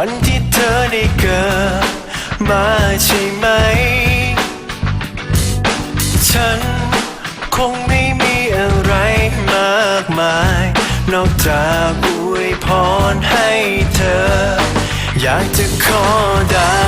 วันที่เธอได้เกิดมาใช่ไหม ฉันคงไม่มีอะไรมากมาย นอกจากอวยพรให้เธอ อยากจะขอได้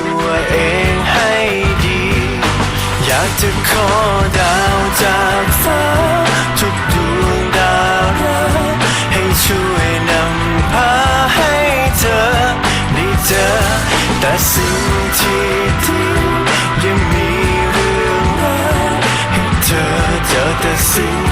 วากจะขอดาวจากฟ้า ทุกดวงดาวรักให้ช่วยนำพาให้เธอได้เจอแต่สิ่งที่ดียังมีเรื่องราวให้เธอเจอแต่สิ่ง